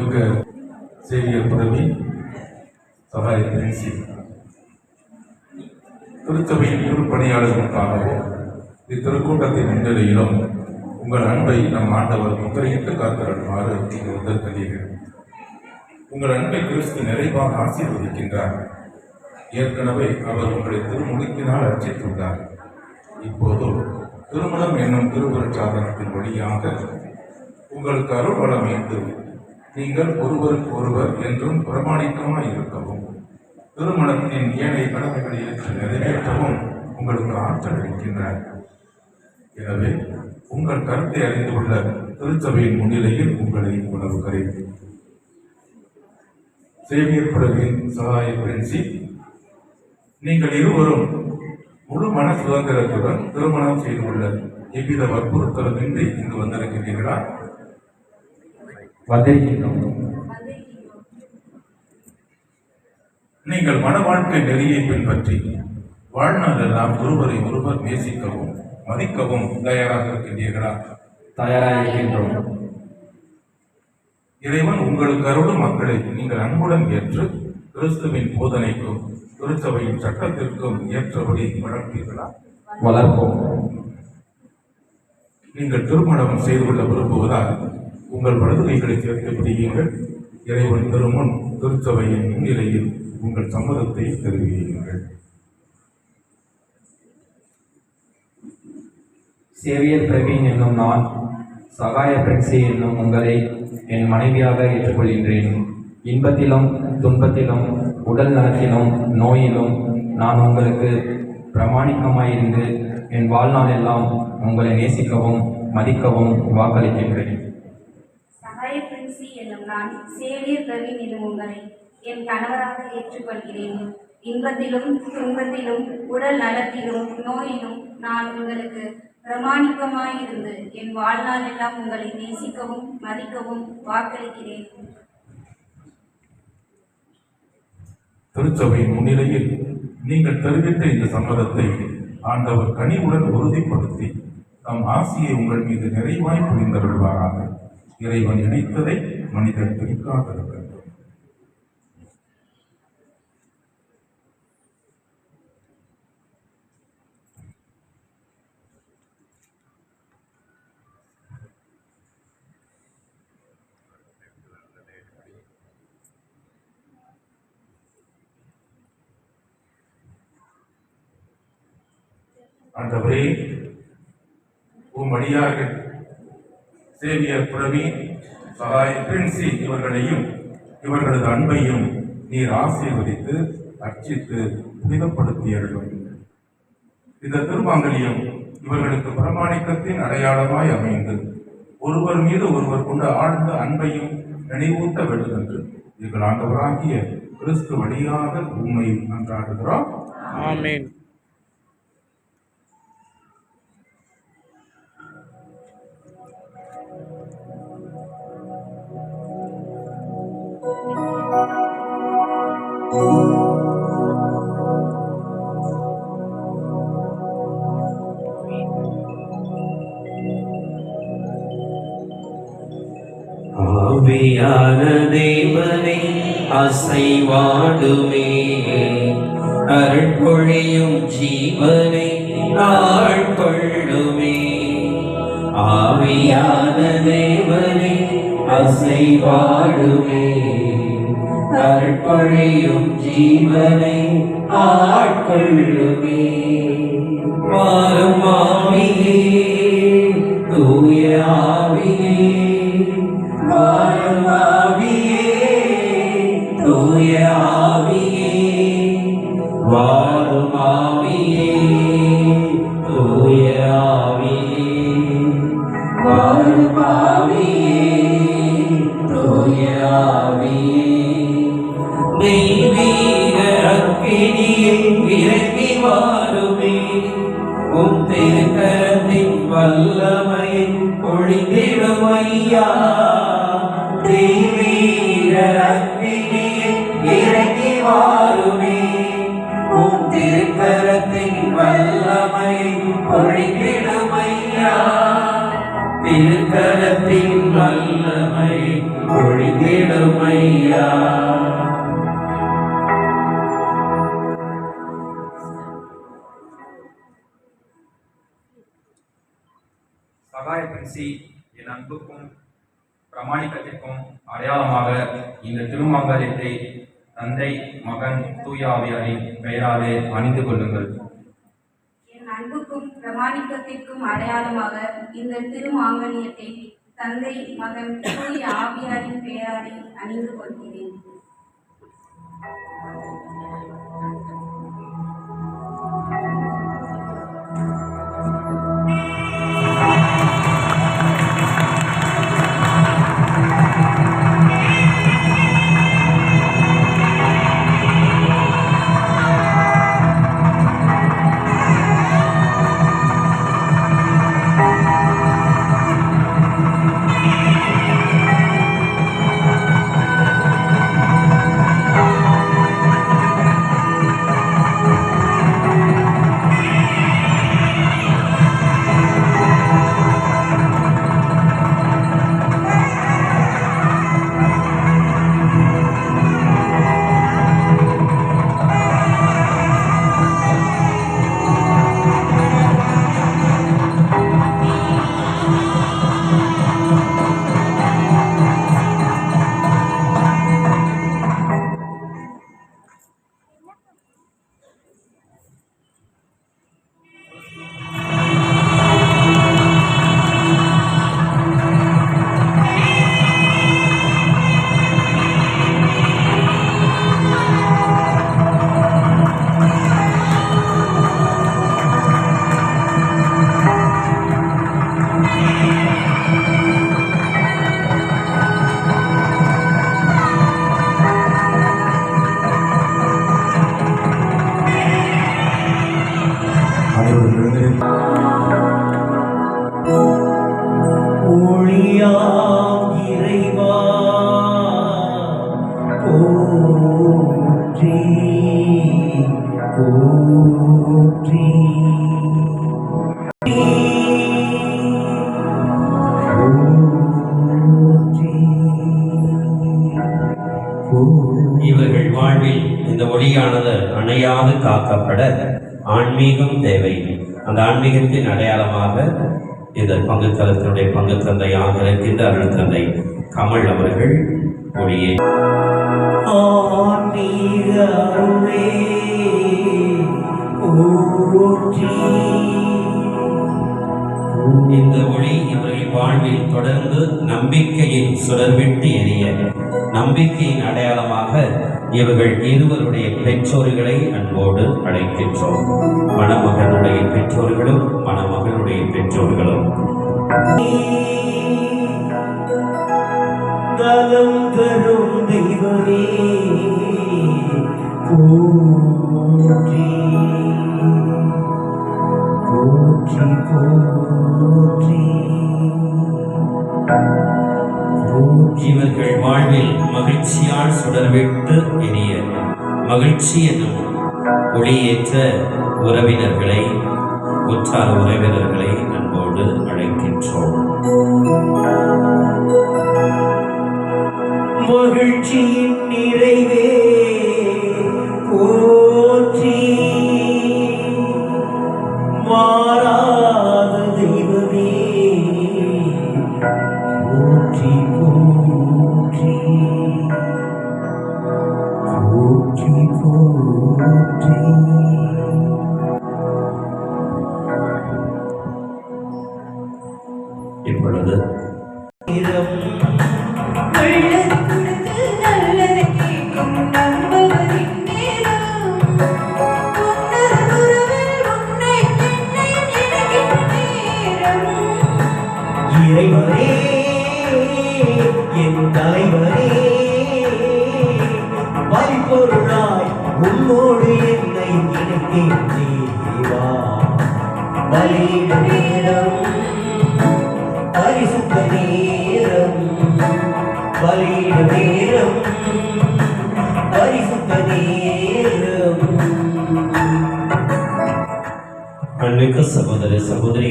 மிக சேவியர் பதவி சகாய பிரின்சி திருச்சபையின் திருப்பணியாளர்களுக்காகவும் இத்திருக்கூட்டத்தின் முன்னிலையிலும் உங்கள் அன்பை நம் ஆண்டவர் முத்திரையிட்டு காத்திருமாறு நீங்கள் வந்திருக்கிறீர்கள் உங்கள் அன்பை கிறிஸ்து நிறைவாக ஆசீர்வதிக்கின்றார். ஏற்கனவே அவர் உங்களை திருமுழுக்கினால் அர்ச்சித்துள்ளார். இப்போது திருமணம் என்னும் திருவருட் சாதனத்தின் வழியாக உங்களுக்கு அருள் வளமைத்து நீங்கள் ஒருவருக்கு ஒருவர் என்றும் பிரமாணிக்கமாக இருக்கவும் திருமணத்தின் ஏனைய கடமைகளை ஏற்று நிறைவேற்றவும் உங்களுக்கு ஆற்றல் அளிக்கின்றார். எனவே உங்கள் கருத்தை அறிந்து கொள்ள திருச்சபையின் முன்னிலையில் உங்களை உணவுகிறேன் சேவியர் பிரவின் சகாய பிரின்சி நீங்கள் இருவரும் முழு மன சுதந்திரத்துடன் திருமணம் செய்து கொள்ள எவ்வித வற்புறுத்தலுமின்றி இங்கு வந்திருக்கிறீர்களா? வந்திருக்கின்றோம் நீங்கள் மன வாழ்க்கை நெறியை பின்பற்றி வாழ்நாளெல்லாம் ஒருவரை ஒருவர் நேசிக்கவும் மதிக்கவும் தயாராக இருக்கின்றீர்களா? தயாராக இருக்கின்றோம். இறைவன் உங்களுக்கு அருளும் மக்களை நீங்கள் அன்புடன் ஏற்று கிறிஸ்துவின் போதனைக்கும் திருச்சபையின் சட்டத்திற்கும் ஏற்றபடி வளர்ப்பீர்களா? வளர்ப்போம். நீங்கள் திருமணம் செய்து கொள்ள விரும்புவதால் உங்கள் வலது கைகளை சேர்த்து பிடியுங்கள் இறைவன் பெருமன் திருச்சபையின் முன்னிலையில் உங்கள் சம்மதத்தை தெரிவியுங்கள் சேவியர் பிரவீன் என்னும் நான் சகாய பிரக்சி என்னும் உங்களை என் மனைவியாக ஏற்றுக்கொள்கின்றேன். இன்பத்திலும் துன்பத்திலும் உடல் நலத்திலும் நோயிலும் நான் உங்களுக்கு பிரமாணிக்கமாயிருந்து என் வாழ்நாள் எல்லாம் உங்களை நேசிக்கவும் மதிக்கவும் வாக்களிக்கின்றேன். நான் சேவியர் பிரவீன் என்னும் உங்களை என் கணவராக ஏற்றுக்கொள்கிறேன். இன்பத்திலும் துன்பத்திலும் உடல் நலத்திலும் நோயிலும் நான் உங்களுக்கு பிரமாணிக்கமாயிருந்து என் வாழ்நாள் எல்லாம் உங்களை நேசிக்கவும் மதிக்கவும் வாக்களிக்கிறேன். திருச்சபையின் முன்னிலையில் நீங்கள் தெரிவித்த இந்த சம்மதத்தை ஆண்டவர் கனிவுடன் உறுதிப்படுத்தி தம் ஆசியை உங்கள் மீது நிறைவாய் புரிந்தருள்வாராக இறைவன் இணைத்ததை மனிதன் பிரிக்காதிருக்க வேண்டும் ஆண்டவரே உம் அடியார்கள் சேவியர் பிரவீன் சகாய் பிரின்சி இவர்களையும் இவர்களது அன்பையும் நீர் ஆசீர்வதித்து அர்ச்சித்து புனிதப்படுத்தியருளும் இந்த திருமாங்கலியம் இவர்களுக்கு பிரமாணிக்கத்தின் அடையாளமாய் அமைந்து ஒருவர் மீது ஒருவர் கொண்ட ஆழ்ந்த அன்பையும் நினைவூட்ட வேண்டும் என்று எங்கள் ஆண்டவராகிய கிறிஸ்து வழியாக உண்மை அன்றாடுகிறோம். ஆமென். ஆவியான தேவனை அசைவாடுமே அருள்பொழியும் ஜீவனை ஆட்கொள்ளுமே ஆவியான தேவனை அசைவாடுமே அருள்பொழியும் ஜீவனை ஆட்கொள்ளுமே. மாறும் ஆவியே தூய ஆவியே. வாழும் ஆவியே தூய ஆவியே. வாழும் ஆவியே தூய ஆவியே. வாழும் ஆவியே பொழிந்திடும் ஐயா தெய்வீக அக்கினியை இறங்கி வாருமே. உம் திருக்கரத்தின் வல்லமையை பொழிந்திடும் ஐயா வல்லமை ஒழிந்திடுமையா பிரமாணிக்கத்திற்கும் அடையாளமாக இந்த திருமங்கலத்தை தந்தை மகன் தூய ஆவியாரின் பெயராலே அணிந்து கொள்ளுங்கள். என் அன்புக்கும் பிரமாணிக்கத்திற்கும் அடையாளமாக இந்த திருமாங்கல்யத்தை தந்தை மகன் தூய ஆவியாரின் பெயராலே அணிந்து கொள்கிறேன். அனைவரும் இறைவா போற்றி போற்றி. இவர்கள் வாழ்வில் இந்த ஒளியானது அணையாது காக்கப்பட ஆன்மீகம் தேவை. அந்த ஆன்மீகத்தின் அடையாளமாக இந்த பங்குத்தலத்தினுடைய பங்கு தந்தையாக இருக்கின்ற அருள் தந்தை கமல் அவர்கள் போற்றி இந்த ஒளி இவர்கள் வாழ்வில் தொடர்ந்து நம்பிக்கையின் சுடர்விட்டு எரிய. நம்பிக்கையின் அடையாளமாக இவர்கள் இருவருடைய பெற்றோர்களை அன்போடு அழைக்கின்றோம். மணமகனுடைய பெற்றோர்களும் மணமகனுடைய பெற்றோர்களும். நலம் தரும் தெய்வமே மகிழ்ச்சி என்னும் ஒளியேற்ற உறவினர்களை உற்றார் உறவினர்களை இணைத்தேன் தேவா நேரம் பரிசுத்த நேரம். பலியிட நேரம் பரிசுத்த நேரம். சகோதர சகோதரி.